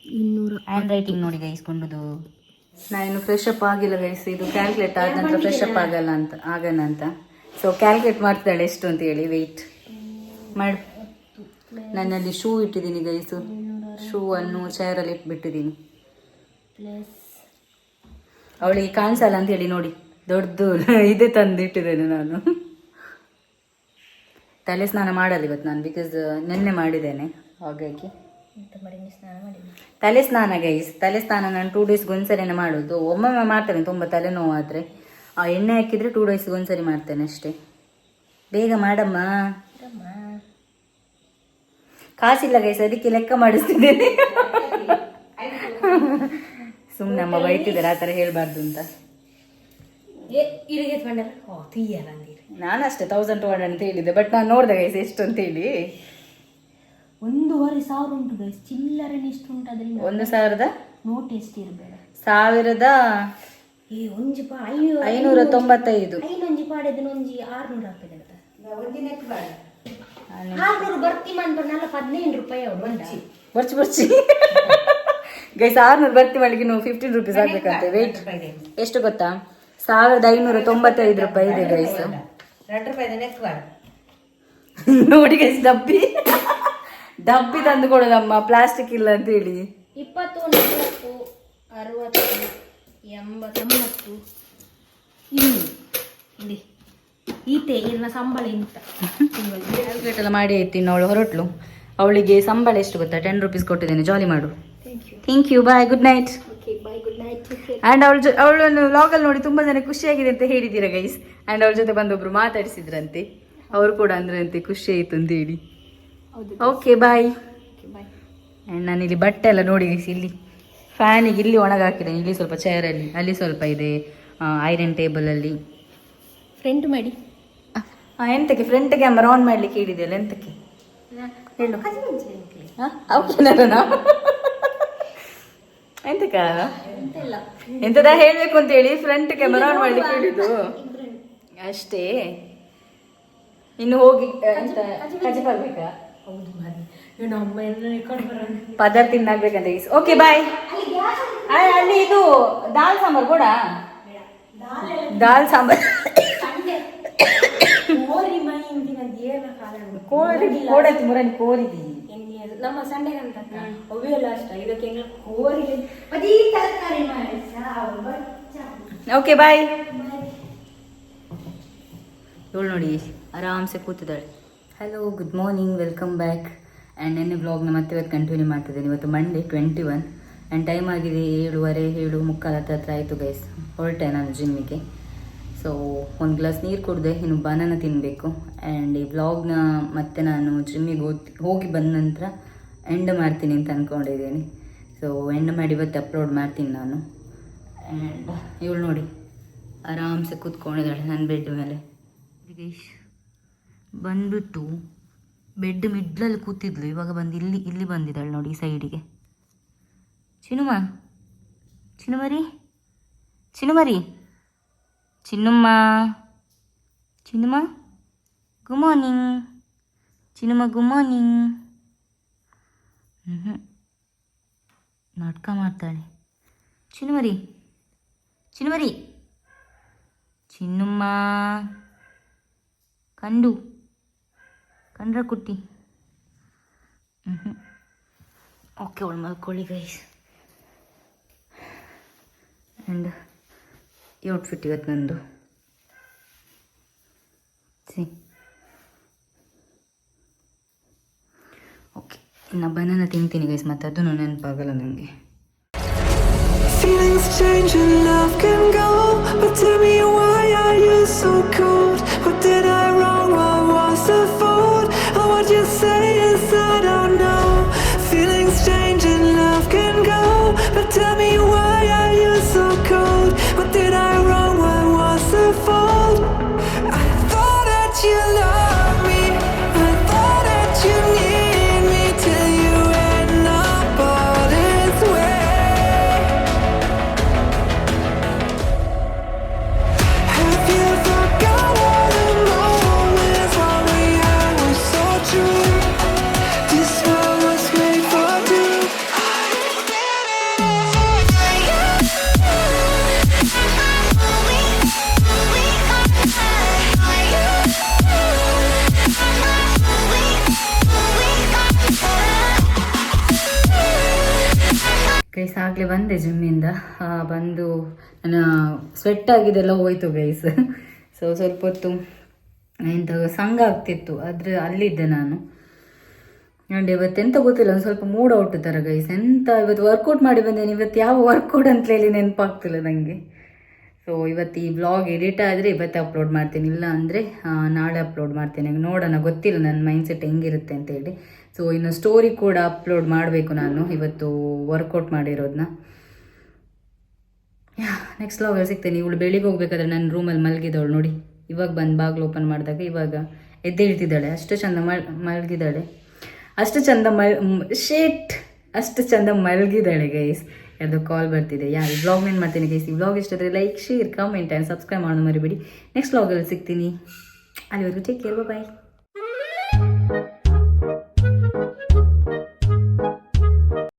ಇನ್ನೂರ ಹ್ಯಾಂಡ್ ರೈಟಿಂಗ್ ನೋಡಿ ಗೈಸ್ ಕೊಂಡುದು. ನಾನು ಫ್ರೆಶ್ ಅಪ್ ಆಗಿಲ್ಲ ಗೈಸ್ ಇದು ಕ್ಯಾಲ್ಕುಲೇಟ್ ಆದ ನಂತರ ಫ್ರೆಶ್ ಅಪ್ ಆಗಲ್ಲ ಅಂತ ಆಗಲ್ಲ ಅಂತ. ಸೊ ಕ್ಯಾಲ್ಕುಲೇಟ್ ಮಾಡ್ತಾಳೆ ಎಷ್ಟು ಅಂತ ಹೇಳಿ ವೆಯ್ಟ್ ಮಾಡಿ. ನನ್ನಲ್ಲಿ ಶೂ ಇಟ್ಟಿದ್ದೀನಿ ಗೈಸು ಶೂ ಅನ್ನು ಚೇರಲ್ಲಿ ಇಟ್ಬಿಟ್ಟಿದ್ದೀನಿ. ಪ್ಲಸ್ ಅವಳಿಗೆ ಕಾಣಿಸಲ್ಲ ಅಂತ ಹೇಳಿ ನೋಡಿ. ದೊಡ್ಡದು ಇದೇ ತಂದು ಇಟ್ಟಿದ್ದೇನೆ ನಾನು. ತಲೆ ಸ್ನಾನ ಮಾಡಲ್ಲ ಇವತ್ತು ನಾನು ಬಿಕಾಸ್ ನಿನ್ನೆ ಮಾಡಿದ್ದೇನೆ. ಹಾಗಾಗಿ. ತಲೆ ಸ್ನಾನ ಗೈಸ್ ತಲೆ ಸ್ನಾನ ನಾನು ಟೂ ಡೇಸ್ಗೆ ಒಂದ್ಸರಿನೇ ಮಾಡೋದು. ಒಮ್ಮೊಮ್ಮೆ ಮಾಡ್ತೇನೆ ತುಂಬ ತಲೆನೋವು ಆದರೆ ಆ ಎಣ್ಣೆ ಹಾಕಿದರೆ ಟೂ ಡೇಸ್ಗೆ ಒಂದ್ಸರಿ ಮಾಡ್ತೇನೆ ಅಷ್ಟೇ. ಬೇಗ ಮಾಡಮ್ಮ. ಕಾಸಿಲ್ಲ ಗೈಸ್ ಅದಕ್ಕೆ ಲೆಕ್ಕ ಮಾಡಿಸ್ತಿದ್ದೇನೆ. ಸುಮ್ಮನೆ ಅಮ್ಮ ಬೈತಿದ್ದಾರೆ ಆ ಥರ ಹೇಳಬಾರ್ದು ಅಂತ. ನಾನು ಅಷ್ಟೇ ತೌಸಂಡ್ ಟು ಹಂಡ್ರೆಡ್ ಅಂತ ಹೇಳಿದ್ದೆ ಬಟ್ ನಾನು ನೋಡಿದೆ ಗೈಸ್ ಎಷ್ಟು ಅಂತ ಹೇಳಿ ಒಂದೂವರೆ ಸಾವಿರ ಉಂಟು ಗೈಸ್ ಚಿಲ್ಲರೆ ಎಷ್ಟು ಉಂಟು ಅದರಿಂದ ಒಂದು ಸಾವಿರದ ನೋಟ್ ಎಷ್ಟು ಇರಬೇಡ ಸಾವಿರದ ಏ ಒಂಜಿ ಪಾ ಐನೂರ ಐನೂರ ತೊಂಬತ್ತೈದು ಐನೊಂಜಿ ಪಾಡಿದ್ರೆ ಒಂಜಿ ಆರ್ನೂರು ಹಾಕಿದೆ ಆರ್ನೂರು ಬರ್ತಿ ಮಂತ ನಲ್ಲ ಹದಿನೈದು ರೂಪಾಯಿ ಅವ್ರು ಬಂದ ಬರ್ಚಿ ಬರ್ಚಿ ಗೈಸ್ ಆರ್ನೂರು ಬರ್ತಿ ಮಳಿಗೆ ನೀವು ಫಿಫ್ಟೀನ್ ರುಪೀಸ್ ಆಗ್ಬೇಕಂತೆ ವೇಟ್ ಎಷ್ಟು ಗೊತ್ತಾ ಸಾವಿರದ ಐನೂರ ತೊಂಬತ್ತೈದು ರೂಪಾಯಿ ಇದೆ ಗೈಸ್ ನೋಡಿ ಗೈಸ್ ಡಬ್ಬಿ ಡಬ್ಬಿ ತಂದು ಕೊಡೋದಮ್ಮ ಪ್ಲಾಸ್ಟಿಕ್ ಇಲ್ಲ ಅಂತ ಹೇಳಿ ಇಪ್ಪತ್ತು ನಲವತ್ತು ಅರವತ್ತು ಎಂಬತ್ತೊಂಬತ್ತು ಇಲ್ಲಿ ಇಲ್ಲಿ. ಈತೆ ಇನ್ನ ಸಂಬಳ ಇಂತ ಕ್ಯಾಲ್ಕುಲೇಟ್ ಎಲ್ಲ ಮಾಡಿ ಆಯ್ತು ಇನ್ನು ಅವಳು ಹೊರಟ್ಲು. ಅವಳಿಗೆ ಸಂಬಳ ಎಷ್ಟು ಗೊತ್ತಾ? ಟೆನ್ ರುಪೀಸ್ ಕೊಟ್ಟಿದ್ದೇನೆ. ಜಾಲಿ ಮಾಡು. Thank you bye good night okay bye good night and ಅವಳ ಜೊ ಅವಳನ್ನು ವ್ಲಾಗಲ್ಲಿ ನೋಡಿ ತುಂಬ ಜನ ಖುಷಿಯಾಗಿದೆ ಅಂತ ಹೇಳಿದ್ದೀರಾ ಗೈಸ್ ಆ್ಯಂಡ್ ಅವಳ ಜೊತೆ ಬಂದೊಬ್ರು ಮಾತಾಡಿಸಿದ್ರಂತೆ. ಅವರು ಕೂಡ ಅಂದ್ರಂತೆ ಖುಷಿ ಆಯಿತು ಅಂತ ಹೇಳಿ ಓಕೆ ಬಾಯ್ ಆ್ಯಂಡ್ ನಾನು ಇಲ್ಲಿ ಬಟ್ಟೆ ಎಲ್ಲ ನೋಡಿ ಇಲ್ಲಿ. ಫ್ಯಾನಿಗೆ ಇಲ್ಲಿ ಒಣಗಾಕಿದ್ದೇನೆ ಇಲ್ಲಿ ಸ್ವಲ್ಪ ಚೇರಲ್ಲಿ ಅಲ್ಲಿ ಸ್ವಲ್ಪ ಇದೆ ಐರನ್ ಟೇಬಲಲ್ಲಿ ಫ್ರಂಟ್ ಮಾಡಿ. ಎಂತಕ್ಕೆ? ಫ್ರಂಟ್ ಕ್ಯಾಮರಾ ಆನ್ ಮಾಡ್ಲಿಕ್ಕೆ ಹೇಳಿದೆಯಲ್ಲ ಎಂತಕ್ಕೆ? ಹೇಳು. ಎಂತಕ್ಕ? ಎಂತದ ಹೇಳಬೇಕು ಅಂತ ಹೇಳಿ ಫ್ರಂಟ್ ಕ್ಯಾಮರಾ ಆನ್ ಮಾಡ್ಲಿಕ್ಕೆ ಹೇಳಿದ್ದು. ಅಷ್ಟೇ. ಇನ್ನು ಹೋಗಿ ಎಂತ? ಕಜಿ ಪದಾರ್ಥ ತಿನ್ನಾಗ್ಬೇಕಂತ ಓಕೆ ಬಾಯ್ ಅಲ್ಲಿ ಇದು ದಾಲ್ ಸಾಂಬಾರ್ ಕೂಡ? ದಾಲ್ ಸಾಂಬಾರ್. ಕೋರಿ ಕೋಡತಿ ಮುರನ್ ಕೋರಿದಿ. ನಮ್ಮ ಸಂಡೆ ಅಂತ ಅವೆಲ್ಲ ಅಷ್ಟ. ಇದಕ್ಕೆ ಕೋರಿ? ಅದೇ ತರಕಾರಿ ಮಾಡಿ. ಓಕೆ ಬಾಯ್ ಇವಳು ನೋಡಿ ಆರಾಮ್ಸೆ ಕೂತಿದ್ದಾಳೆ. Hello good morning welcome back and ನೆನ್ನೆ ಬ್ಲಾಗ್ನ ಮತ್ತೆ ಇವತ್ತು ಕಂಟಿನ್ಯೂ ಮಾಡ್ತಿದ್ದೇನೆ. ಇವತ್ತು Monday twenty one and time ಆಗಿದೆ ಏಳುವರೆ, ಏಳು ಮುಕ್ಕಾಲು ಹತ್ತು ಹತ್ರ ಆಯಿತು ಗೈಸ್ ಹೊರಟೆ ನಾನು ಜಿಮ್ಮಿಗೆ ಸೊ ಒಂದು ಗ್ಲಾಸ್ ನೀರು ಕುಡಿದೆ, ಇನ್ನು ಬನಾನ ತಿನ್ನಬೇಕು ಆ್ಯಂಡ್ ಈ ಬ್ಲಾಗ್ನ ಮತ್ತೆ ನಾನು ಜಿಮ್ಮಿಗೆ ಹೋಗಿ ಹೋಗಿ ಬಂದ ನಂತರ ಎಂಡ್ ಮಾಡ್ತೀನಿ ಅಂತ ಅಂದ್ಕೊಂಡಿದ್ದೀನಿ ಸೊ ಎಂಡ್ ಮಾಡಿ ಇವತ್ತು ಅಪ್ಲೋಡ್ ಮಾಡ್ತೀನಿ ನಾನು. ಆ್ಯಂಡ್ ಇವಳು ನೋಡಿ, ಆರಾಮ್ಸೆ ಕೂತ್ಕೊಂಡಿದ್ದಾಳೆ ನನ್ನ ಬೆಡ್ ಮೇಲೆ. ಬಂದ್ಬಿಟ್ಟು ಬೆಡ್ ಮಿಡ್ಲಲ್ಲಿ ಕೂತಿದ್ಲು. ಇವಾಗ ಬಂದು ಇಲ್ಲಿ ಇಲ್ಲಿ ಬಂದಿದ್ದಾಳೆ ನೋಡಿ ಈ ಸೈಡಿಗೆ. Chinuma Chinumari Chinumari Chinnumma Chinnamma good morning Chinnamma good morning ಹ್ಞೂ ನಾಟಕ ಮಾಡ್ತಾಳೆ. ಚಿನ್ನುಮರಿ ಚಿನ್ನುಮರಿ, ಚಿನ್ನುಮ್ಮ, ಕಂಡು. ಕಂಡ್ರ ಕುಟ್ಟಿ ಓಕೆ ಅವಳು ಮಲ್ಕೊಳ್ಳಿ ಗೈಸ್ ಆ್ಯಂಡ್ ಈ ಔಟ್ಫಿಟ್ ಇವತ್ತು ನಂದು. ಸಿ ಓಕೆ ಇನ್ನು ಬನಾನ ತಿಂತೀನಿ ಗೈಸ್ ಮತ್ತು ಅದನ್ನು ನೆನಪಾಗಲ್ಲ ನನಗೆ Feelings change and love can go. But tell me why are you so cold? Sweat ಆಗಿದೆಲ್ಲ ಹೋಯ್ತು ಗೈಸ್ ಸೊ ಸ್ವಲ್ಪ ಹೊತ್ತು ಎಂತ ಸಂಘ ಆಗ್ತಿತ್ತು, ಆದರೆ ಅಲ್ಲಿದ್ದೆ ನಾನು. ಆ್ಯಂಡ್ ಇವತ್ತೆಂತ ಗೊತ್ತಿಲ್ಲ, ಒಂದು ಸ್ವಲ್ಪ ಮೂಡ್ ಔಟ್ ಥರ ಗೈಸ್ ಎಂತ ಇವತ್ತು ವರ್ಕೌಟ್ ಮಾಡಿ ಬಂದೇನೆ ಇವತ್ತು ಯಾವ ವರ್ಕೌಟ್ ಅಂತ ಹೇಳಿ ನೆನಪಾಗ್ತಿಲ್ಲ ನನಗೆ ಸೊ ಇವತ್ತು ಈ ಬ್ಲಾಗ್ ಎಡಿಟ್ ಆದರೆ ಇವತ್ತೇ ಅಪ್ಲೋಡ್ ಮಾಡ್ತೀನಿ, ಇಲ್ಲ ಅಂದರೆ ನಾಳೆ ಅಪ್ಲೋಡ್ ಮಾಡ್ತೀನಿ. ನೋಡೋಣ, ಗೊತ್ತಿಲ್ಲ ನನ್ನ ಮೈಂಡ್ಸೆಟ್ ಹೆಂಗಿರುತ್ತೆ ಅಂತೇಳಿ ಸೊ ಇನ್ನು ಸ್ಟೋರಿ ಕೂಡ ಅಪ್ಲೋಡ್ ಮಾಡಬೇಕು ನಾನು ಇವತ್ತು ವರ್ಕೌಟ್ ಮಾಡಿರೋದನ್ನ ನೆಕ್ಸ್ಟ್ ವ್ಲಾಗಲ್ಲಿ ಸಿಗ್ತೇನೆ. ಇವಳು ಬೆಳಿಗ್ಗೆ ಹೋಗ್ಬೇಕಾದ್ರೆ ನನ್ನ ರೂಮಲ್ಲಿ ಮಲಗಿದವಳು ನೋಡಿ. ಇವಾಗ ಬಂದು ಬಾಗಿಲು ಓಪನ್ ಮಾಡಿದಾಗ ಇವಾಗ ಎದ್ದೇಳ್ತಿದ್ದಾಳೆ. ಅಷ್ಟು ಚಂದ ಮಲ್ ಮಲಗಿದ್ದಾಳೆ ಅಷ್ಟು ಚಂದ ಮಲ್ ಶೇಟ್ ಅಷ್ಟು ಚಂದ ಮಲಗಿದಾಳೆ ಗೈಸ್ ಯಾರ್ದು ಕಾಲ್ ಬರ್ತಿದೆ. ಯಾರು ಬ್ಲಾಗ್ ಏನು ಮಾಡ್ತೀನಿ ಗೈಸ್ ಈ ಬ್ಲಾಗ್ ಇಷ್ಟ like share comment and subscribe ಮಾಡೋದು ಮರಿಬೇಡಿ. ನೆಕ್ಸ್ಟ್ ವ್ಲಾಗಲ್ಲಿ ಸಿಗ್ತೀನಿ. ಅಲ್ಲಿವರೆಗೂ ಟೇಕ್ ಕೇರ್ ಬಾಯ್